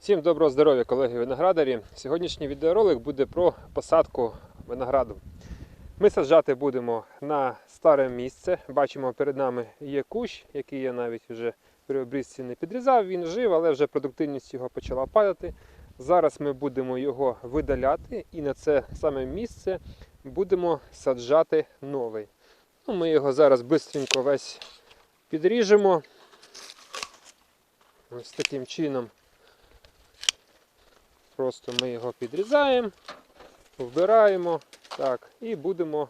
Всім доброго здоров'я, колеги виноградарі. Сьогоднішній відеоролик буде про посадку винограду. Ми саджати будемо на старе місце. Бачимо, перед нами є кущ, який я навіть вже при обрізці не підрізав. Він жив, але вже продуктивність його почала падати. Зараз ми будемо його видаляти і на це саме місце будемо саджати новий. Ну, ми його зараз швидко весь підріжемо. Ось таким чином. Просто ми його підрізаємо, вбираємо так, і будемо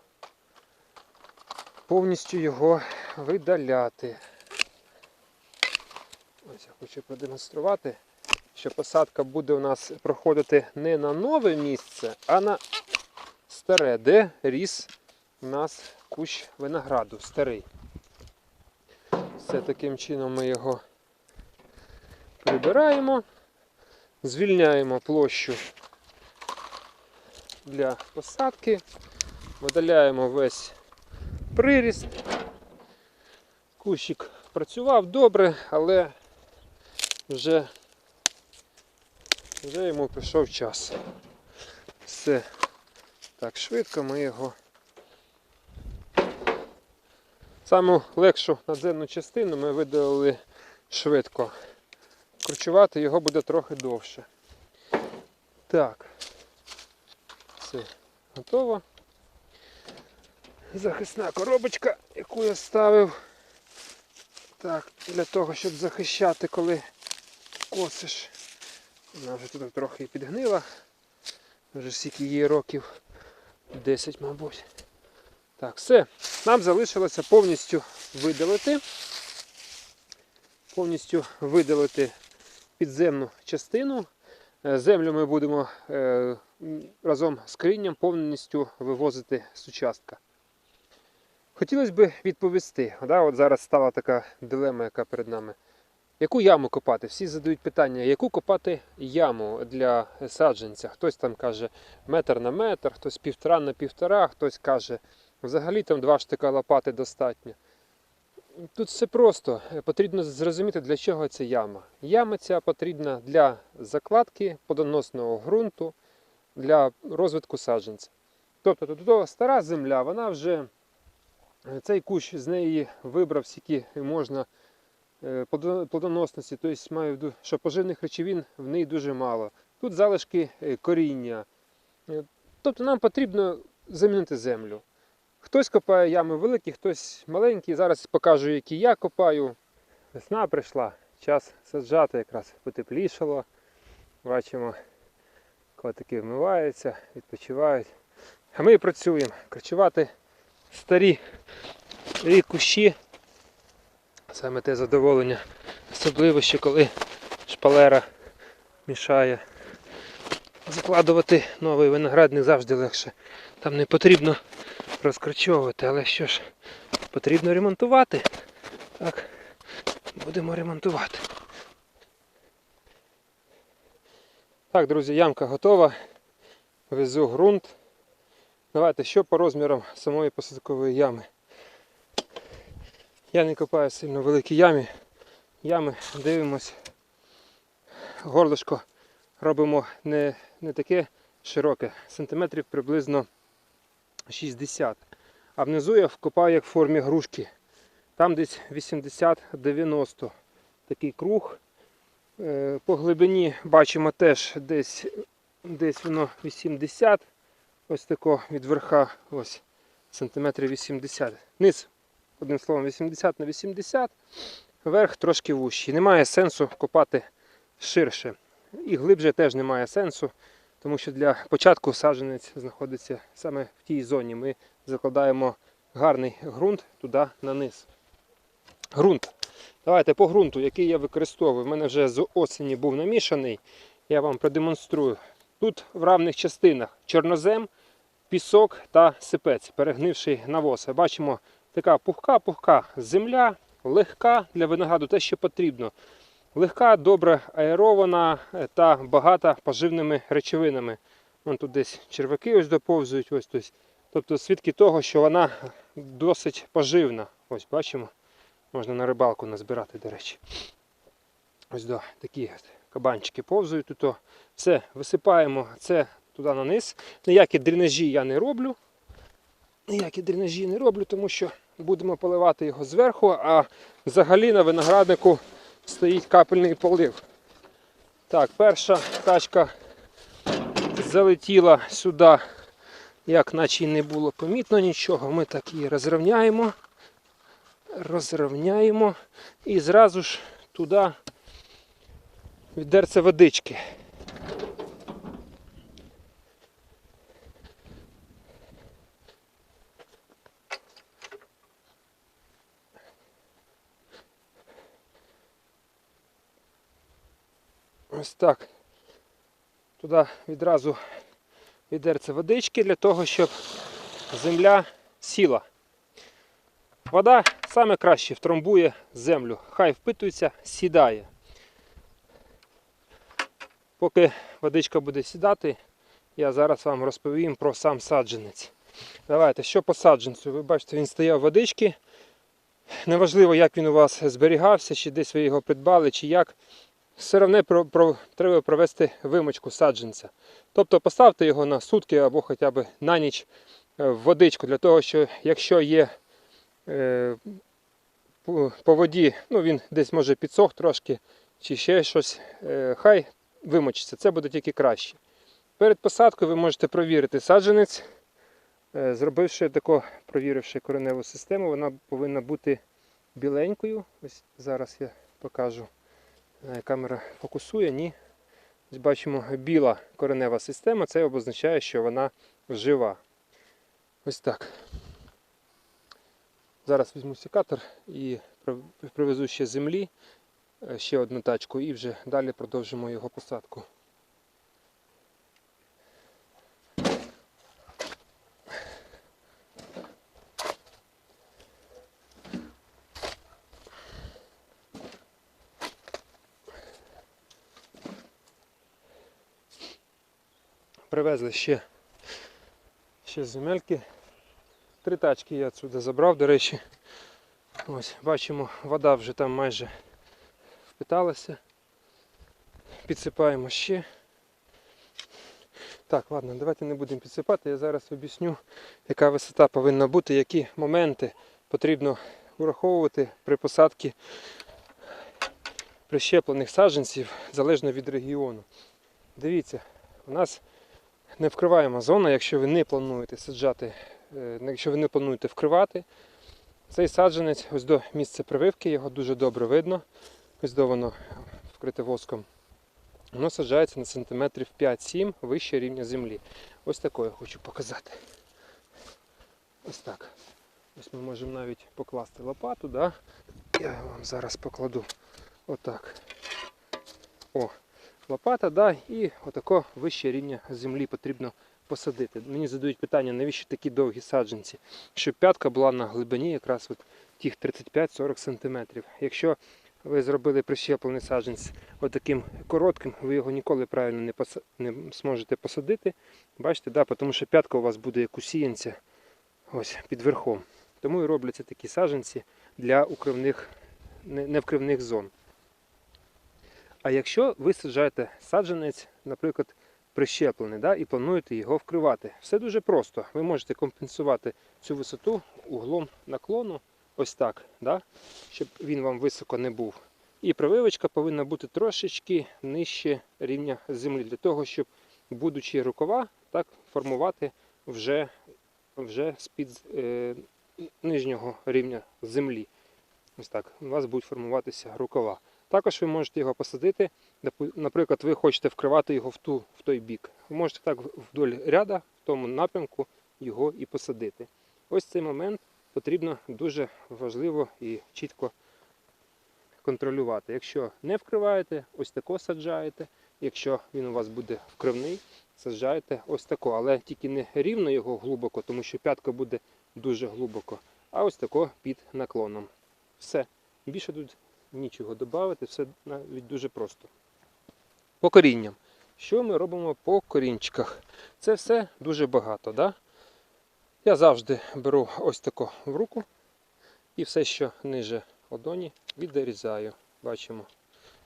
повністю його видаляти. Ось я хочу продемонструвати, що посадка буде у нас проходити не на нове місце, а на старе, де ріс у нас кущ винограду старий. Все таким чином ми його прибираємо. Звільняємо площу для посадки, видаляємо весь приріст. Кущик працював добре, але вже, вже йому прийшов час. Все так швидко ми його. Саму легшу надземну частину ми видалили швидко кручувати його буде трохи довше. Так, все готово. Захисна коробочка, яку я ставив. Так, для того, щоб захищати, коли косиш. Вона вже тут трохи підгнила. Вже скільки її років. 10, мабуть. Так, все. Нам залишилося повністю видалити. Повністю видалити підземну частину. Е, Землю ми будемо е, разом з корінням повністю вивозити з участка. Хотілося б відповісти. Да, от зараз стала така дилема, яка перед нами. Яку яму копати? Всі задають питання, яку копати яму для саджанця. Хтось там каже метр на метр, хтось півтора на півтора, хтось каже, взагалі там два штика лопати достатньо. Тут все просто. Е, Потрібно зрозуміти, для чого ця яма. Яма ця потрібна для закладки подоносного ґрунту, для розвитку саджанця. Тобто тут стара земля, вона вже е, цей кущ з неї вибрав скільки можна е, плодоносності, тобто маю виду, що поживних речовин в неї дуже мало. Тут залишки коріння. Тобто нам потрібно замінити землю. Хтось копає ями великі, хтось маленькі. Зараз покажу, які я копаю. Весна прийшла, час саджати, якраз потеплішало. Бачимо, котики вмиваються, відпочивають. А ми працюємо. Крачувати старі старі кущі. Саме те задоволення. Особливо, що коли шпалера мішає. Закладувати новий виноградник завжди легше. Там не потрібно розкручовувати, але що ж, потрібно ремонтувати. Так, будемо ремонтувати. Так, друзі, ямка готова. Везу ґрунт. Давайте, що по розмірам самої посадкової ями. Я не копаю сильно великі ямі. Ями дивимось. Горлишко робимо не, не таке широке, сантиметрів приблизно 60. А внизу я вкопаю як в формі грушки. Там десь 80-90 такий круг. Е, По глибині бачимо теж десь, десь воно 80. Ось тако від верха ось сантиметрів 80. Низ, одним словом, 80 на 80. Верх трошки вущий. Немає сенсу копати ширше. І глибше теж немає сенсу. Тому що для початку саджанець знаходиться саме в тій зоні. Ми закладаємо гарний ґрунт туди на низ. Ґрунт. Давайте по ґрунту, який я використовую. У мене вже з осені був намішаний. Я вам продемонструю. Тут в равних частинах чорнозем, пісок та сипець, перегнивший навоз. Бачимо, така пухка-пухка земля, легка для винограду, те, що потрібно. Легка, добре аерована е, та багата поживними речовинами. Вон тут десь черваки ось доповзують. Ось, ось. Тобто свідки того, що вона досить поживна. Ось бачимо. Можна на рибалку назбирати, до речі. Ось да, такі кабанчики повзають, тут все висипаємо це туди на низ. Ніякі дренажі я не роблю. Ніякі дренажі не роблю, тому що будемо поливати його зверху, а взагалі на винограднику стоїть капельний полив. Так, перша тачка залетіла сюди, як наче не було помітно нічого. Ми так її розрівняємо. Розрівняємо і зразу ж туди відерце водички. Ось так. Туди відразу відерце водички для того, щоб земля сіла. Вода саме краще втромбує землю. Хай впитується, сідає. Поки водичка буде сідати, я зараз вам розповім про сам саджанець. Давайте, що по саджанцю? Ви бачите, він стояв водички. Неважливо, як він у вас зберігався, чи десь ви його придбали, чи як. Все одно про, про, треба провести вимочку саджанця. Тобто поставте його на сутки або хоча б на ніч е, в водичку, для того, що якщо є е, по, воді, ну він десь може підсох трошки, чи ще щось, е, хай вимочиться, це буде тільки краще. Перед посадкою ви можете провірити саджанець, е, зробивши тако, провіривши кореневу систему, вона повинна бути біленькою. Ось зараз я покажу. Е, Камера фокусує, ні. Бачимо біла коренева система, це обозначає, що вона жива. Ось так. Зараз візьму секатор і привезу ще землі, е, ще одну тачку, і вже далі продовжимо його посадку. Привезли ще, ще земельки. Три тачки я отсюди забрав, до речі. Ось, бачимо, вода вже там майже впиталася. Підсипаємо ще. Так, ладно, давайте не будемо підсипати. Я зараз об'ясню, яка висота повинна бути, які моменти потрібно враховувати при посадці прищеплених саджанців залежно від регіону. Дивіться, у нас не вкриваємо зона, якщо ви не плануєте саджати, е, якщо ви не плануєте вкривати. Цей саджанець, ось до місця прививки, його дуже добре видно. Ось до воно вкрите воском. Воно саджається на сантиметрів 5-7 вище рівня землі. Ось такое хочу показати. Ось так. Ось ми можемо навіть покласти лопату, да? я вам зараз покладу отак. О, лопата, да, і отако вище рівня землі потрібно посадити. Мені задають питання, навіщо такі довгі саджанці? Щоб п'ятка була на глибині якраз от тих 35-40 см. Якщо ви зробили прищеплений саджанець отаким коротким, ви його ніколи правильно не, поса- не зможете посадити. Бачите, да, тому що п'ятка у вас буде як у сіянця ось під верхом. Тому і робляться такі саджанці для укривних, не- невкривних зон. А якщо ви саджаєте саджанець, наприклад, прищеплений, да, і плануєте його вкривати, все дуже просто. Ви можете компенсувати цю висоту углом наклону, ось так, да, щоб він вам високо не був. І прививочка повинна бути трошечки нижче рівня землі, для того, щоб, будучи рукава, так формувати вже, вже з-під е, нижнього рівня землі. Ось так, у вас будуть формуватися рукава. Також ви можете його посадити. Наприклад, ви хочете вкривати його в, ту, в той бік. Ви можете так вдоль ряда, в тому напрямку його і посадити. Ось цей момент потрібно дуже важливо і чітко контролювати. Якщо не вкриваєте, ось тако саджаєте. Якщо він у вас буде вкривний, саджаєте ось тако. Але тільки не рівно його глибоко, тому що п'ятка буде дуже глибоко, а ось тако під наклоном. Все. Більше тут нічого додати, все навіть дуже просто. По корінням. Що ми робимо по корінчиках? Це все дуже багато. Да? Я завжди беру ось тако в руку і все, що ниже ладоні, відрізаю. Бачимо.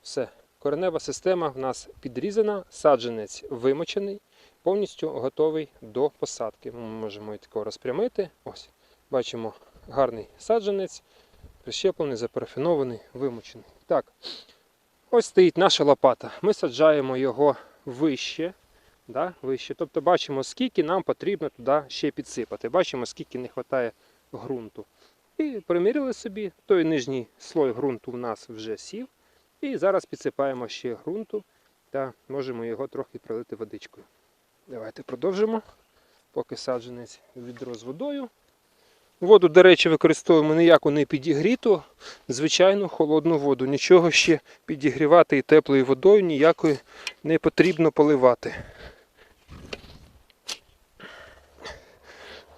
Все. Коренева система в нас підрізана, саджанець вимочений, повністю готовий до посадки. Ми можемо такого розпрямити. Ось, бачимо гарний саджанець, прищеплений, запарафінований, вимочений. Так, ось стоїть наша лопата. Ми саджаємо його вище. Да, вище. Тобто бачимо, скільки нам потрібно туди ще підсипати. Бачимо, скільки не вистачає ґрунту. І приміряли собі, той нижній слой ґрунту в нас вже сів. І зараз підсипаємо ще ґрунту та можемо його трохи пролити водичкою. Давайте продовжимо, поки саджанець відро з водою. Воду, до речі, використовуємо ніяку не підігріту, звичайну холодну воду. Нічого ще підігрівати і теплою водою ніякою не потрібно поливати.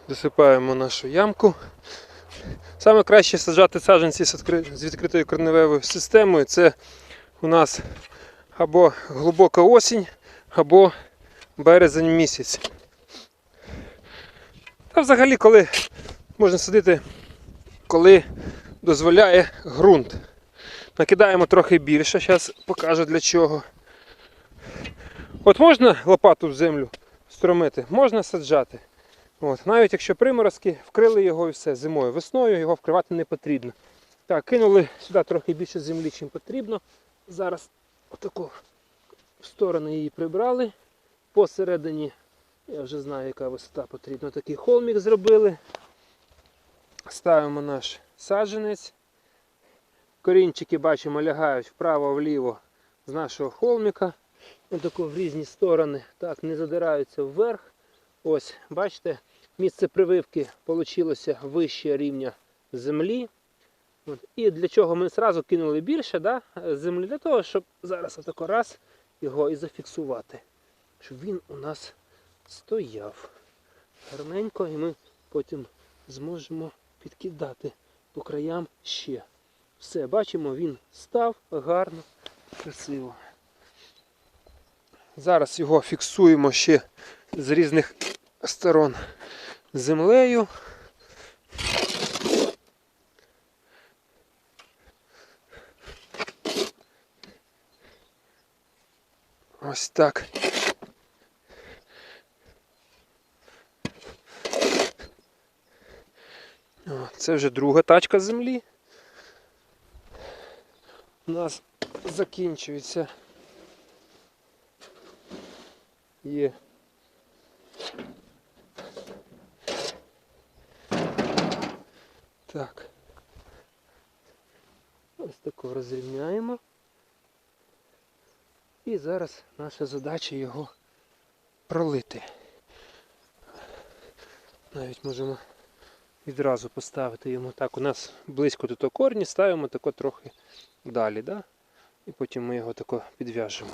Засипаємо нашу ямку. Саме краще саджати саджанці з відкритою корневою системою. Це у нас або глибока осінь, або березень місяць. Та взагалі, коли можна садити, коли дозволяє ґрунт. Накидаємо трохи більше, зараз покажу для чого. От можна лопату в землю встромити, можна саджати. От, навіть якщо приморозки, вкрили його і все зимою. Весною його вкривати не потрібно. Так, кинули сюди трохи більше землі, чим потрібно. Зараз отаку в сторони її прибрали. Посередині, я вже знаю, яка висота потрібна. Такий холмік зробили. Ставимо наш саджанець. Корінчики бачимо лягають вправо-вліво з нашого холміка. Отако в різні сторони. Так, не задираються вверх. Ось, бачите, місце прививки вийшло вище рівня землі. От. І для чого ми одразу кинули більше да, землі? Для того, щоб зараз отако раз його і зафіксувати. Щоб він у нас стояв гарненько, і ми потім зможемо підкидати по краям ще. Все, бачимо, він став гарно, красиво. Зараз його фіксуємо ще з різних сторон землею. Ось так. Це вже друга тачка землі. У нас закінчується. Є. Так. Ось тако розрівняємо. І зараз наша задача його пролити. Навіть можемо відразу поставити йому так. У нас близько того корні, ставимо тако трохи далі, да? і потім ми його тако підв'яжемо,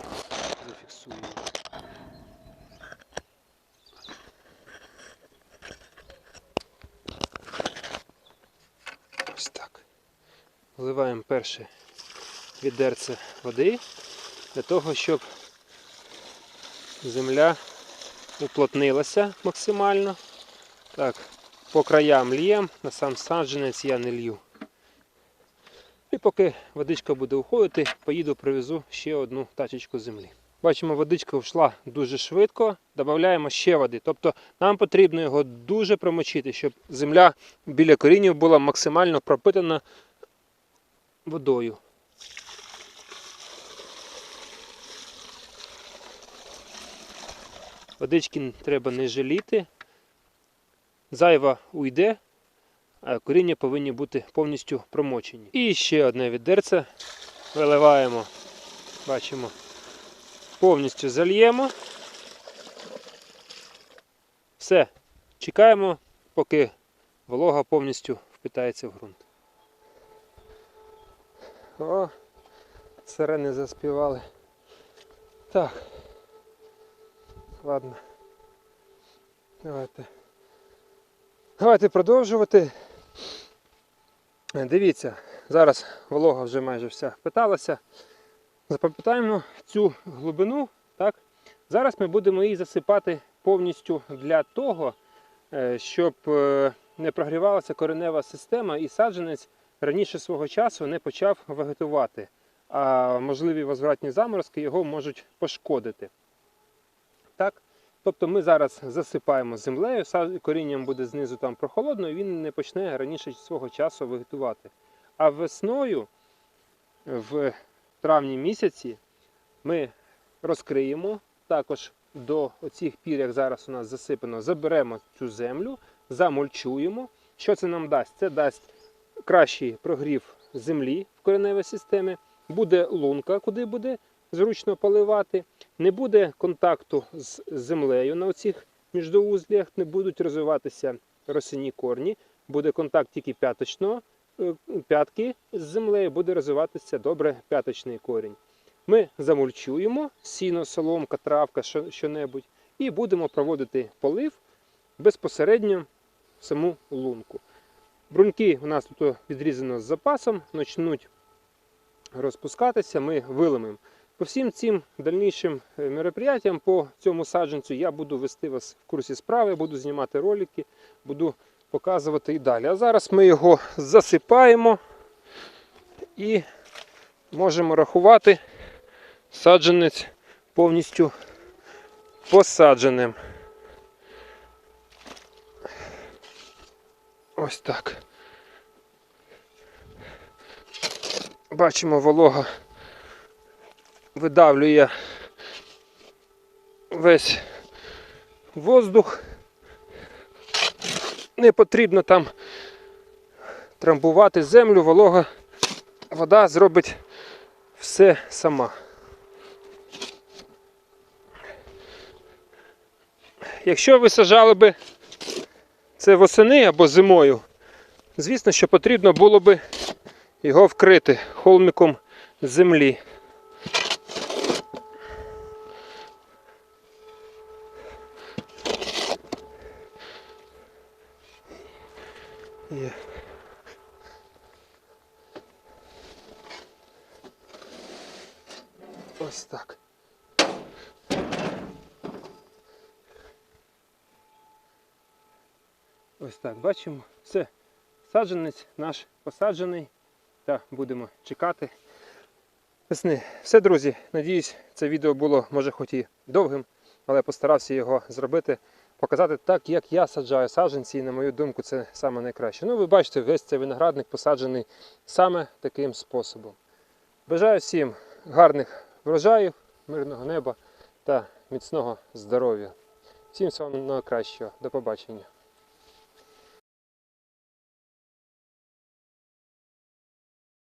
зафіксуємо. Ось так. Вливаємо перше відерце води для того, щоб земля уплотнилася максимально. Так, по краям л'єм, на сам саджанець я не лью. І поки водичка буде уходити, поїду привезу ще одну тачечку землі. Бачимо, водичка йшла дуже швидко, додаємо ще води. Тобто нам потрібно його дуже промочити, щоб земля біля корінів була максимально пропитана водою. Водички треба не жаліти. Зайва уйде, а коріння повинні бути повністю промочені. І ще одне відерце виливаємо, бачимо, повністю зальємо. Все, чекаємо, поки волога повністю впитається в ґрунт. О, сирени заспівали. Так. Ладно. Давайте. Давайте продовжувати. Дивіться, зараз волога вже майже вся впиталася. Запам'ятаємо цю глибину. Так? Зараз ми будемо її засипати повністю для того, е, щоб е, не прогрівалася коренева система і саджанець раніше свого часу не почав вегетувати. а можливі возвратні заморозки його можуть пошкодити. Так? Тобто ми зараз засипаємо землею, корінням буде знизу там прохолодно, і він не почне раніше свого часу вегетувати. А весною, в травні місяці, ми розкриємо також до оцих пір, як зараз у нас засипано, заберемо цю землю, замульчуємо. Що це нам дасть? Це дасть кращий прогрів землі в кореневій системі, буде лунка, куди буде зручно поливати, не буде контакту з землею на оцих міждоузлях, не будуть розвиватися росяні корні, буде контакт тільки п'яточного, е, п'ятки з землею, буде розвиватися добре п'яточний корінь. Ми замульчуємо сіно, соломка, травка, що, що-небудь, і будемо проводити полив безпосередньо в саму лунку. Бруньки у нас тут відрізано з запасом, почнуть розпускатися, ми вилимемо. По всім цим дальнішим е, мероприятиям по цьому саджанцю я буду вести вас в курсі справи, буду знімати ролики, буду показувати і далі. А зараз ми його засипаємо і можемо рахувати саджанець повністю посадженим. Ось так. Бачимо, волога видавлює весь воздух. Не потрібно там трамбувати землю, волога, вода зробить все сама. Якщо ви сажали би це восени або зимою, звісно, що потрібно було би його вкрити холмиком землі. Є. Ось так. Ось так, бачимо, все. Саджанець наш посаджений та будемо чекати весни. Все, друзі, надіюсь, це відео було, може, хоч і довгим, але постарався його зробити, показати так, як я саджаю саджанці, і на мою думку, це саме найкраще. Ну, ви бачите, весь цей виноградник посаджений саме таким способом. Бажаю всім гарних врожаїв, мирного неба та міцного здоров'я. Всім всього найкращого. До побачення.